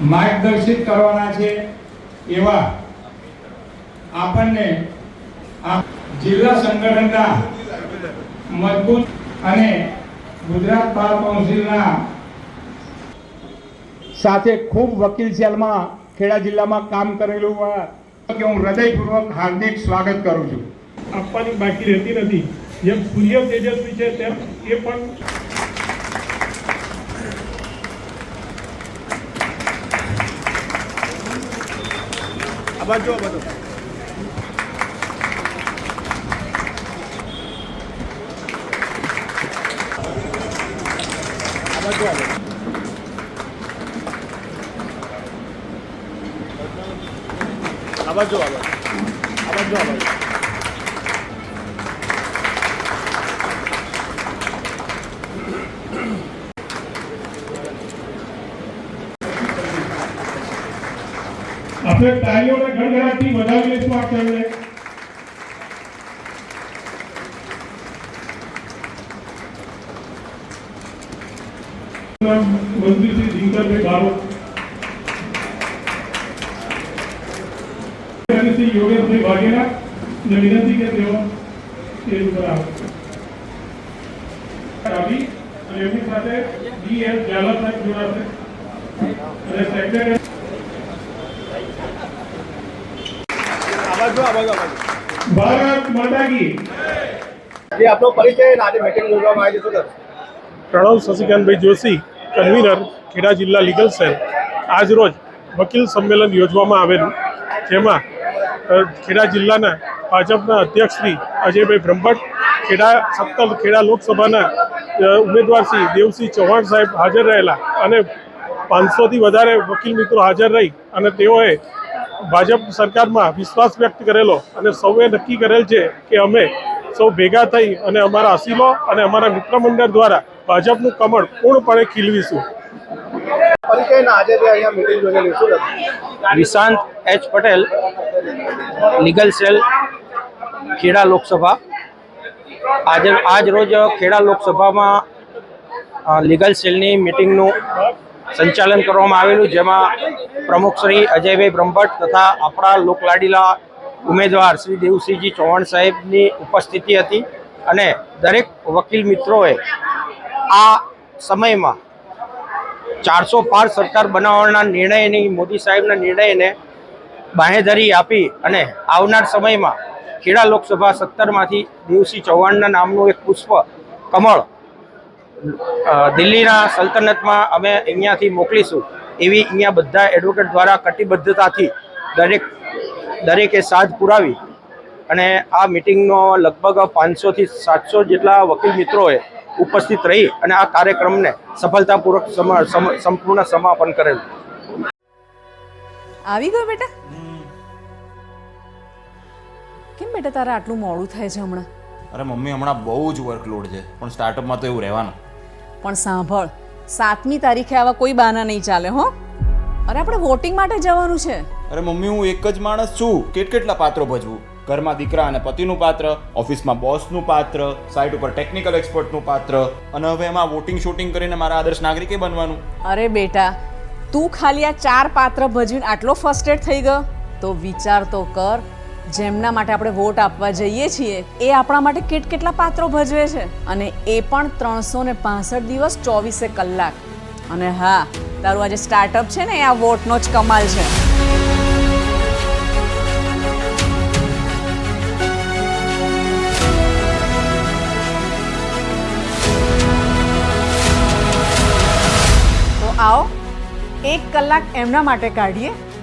માર્ગદર્શિત કરવાના છે એવા આપણને આ જિલ્લા સંગઠનના મજબૂત અને ગુજરાત બાર કાઉન્સિલના સાથે ખૂબ વકીલ સેલમાં ખેડા જિલ્લામાં કામ કરેલું હોય કે હું હૃદયપૂર્વક હાર્દિક સ્વાગત કરું છું. આપવાની બાકી રહેતી નથી. જેમ સૂર્ય તેજસ્વી છે તેમ એ પણ Abadou, abadou. Abadou, abadou. আবার জল আবার આપણે તાળીઓને ગણગણાટથી વધાવી લઈશું આ ક્ષણને મંત્રી શ્રી દિનકરભાઈ બારોટ અને શ્રી યોગેશભાઈ વાઘેલા ને વિનંતી કે તેઓ સ્ટેજ ઉપર આવે. આવી અને એમની સાથે ડી એસ ઝાલા સાહેબ જોડાશે. અને સેક્રેટરી ભારત માતા કી. જે આપનો પરિચય આજે મીટિંગ યોજવામાં આવી છે પ્રણવ શશિકાંતભાઈ જોશી કન્વીનર ખેડા જિલ્લા લીગલ સેલ. આજ રોજ વકીલ સંમેલન યોજવામાં આવેલું જેમાં ખેડા જિલ્લાના ભાજપના અધ્યક્ષ શ્રી અજયભાઈ બ્રહ્મભટ્ટ ખેડા સત્તર ખેડા લોકસભાના ઉમેદવાર શ્રી દેવસિંહ ચૌહાણ સાહેબ હાજર રહેલા અને પાંચસોથી વધારે વકીલ મિત્રો હાજર રહી અને તેઓએ ભાજપ સરકારમાં વિશ્વાસ વ્યક્ત કરેલો અને સૌએ નક્કી કરેલ છે કે અમે સૌ ભેગા થઈ અને અમારા અસીલો અને અમારા મિત્ર મંડળ દ્વારા ભાજપનું કમળ પૂર્ણપણે ખીલવીશું. Vishant H Patel legal cell Kheda Lok Sabha. આજે આજ રોજ ખેડા લોકસભામાં લીગલ સેલની મિટિંગનું સંચાલન કરવામાં આવેલું, જેમાં પ્રમુખ શ્રી અજયભાઈ બ્રહ્મભટ્ટ તથા આપણા લોકલાડીલા ઉમેદવાર શ્રી દેવસિંહજી ચૌહાણ સાહેબની ઉપસ્થિતિ હતી અને દરેક વકીલ મિત્રોએ આ સમયમાં ચારસો પાર સરકાર બનાવવાના નિર્ણયની, મોદી સાહેબના નિર્ણયને બાહેધરી આપી અને આવનાર સમયમાં ખેડા લોકસભા સત્તરમાંથી દેવસિંહ ચૌહાણના નામનું એક પુષ્પ કમળ દિલ્હીના સલ્તનતમાં અમે અહીંયાથી મોકલીશું એવી અહીંયા બધા એડવોકેટ દ્વારા કટિબદ્ધતાથી દરેક દરેકે સાથ પુરાવી અને આ મિટિંગનો લગભગ પાંચસોથી સાતસો જેટલા વકીલ મિત્રોએ ઉપસ્થિત રહી અને આ કાર્યક્રમને સફળતાપૂર્વક સમ- સમ- સંપૂર્ણ સમાપન કરેલું. આવી ગયો બેટા? કેમ બેટા તારે આટલું મોડું થાય છે હમણાં? અરે મમ્મી હમણાં બહુ જ વર્કલોડ છે પણ સ્ટાર્ટઅપમાં તો એવું રહેવાનું. પણ સાંભળ સાતમી તારીખે આવા કોઈ બહાના નહીં ચાલે હો. અરે આપણે વોટિંગ માટે જવાનું છે. અરે મમ્મી હું એક જ માણસ છું. કેટ કેટલા પાત્રો ભજવું? ઘરમાં દીકરા અને પતિનું પાત્ર ઓફિસમાં બોસનું પાત્ર સાઇટ ઉપર ટેકનિકલ એક્સપર્ટનું પાત્ર. અને હવે એમાં વોટિંગ શૂટિંગ કરીને મારા આદર્શ નાગરિકે બનવાનું. અરે બેટા તું ખાલી આ ચાર પાત્ર ભજવીને આટલો ફર્સ્ટેડ થઈ ગયો? તો વિચાર તો કર જેમના માટે આપણે વોટ આપવા જઈએ છીએ, એ આપણા માટે કેટ કેટલા પાત્રો ભજવે છે? અને એ પણ ત્રણસો ને પાસઠ દિવસ ચોવીસે કલાક. અને હા, તારું આજે સ્ટાર્ટઅપ છે ને, એ આ વોટનો જ કમાલ છે. તો આવો, એક કલાક એમના માટે કાઢીએ.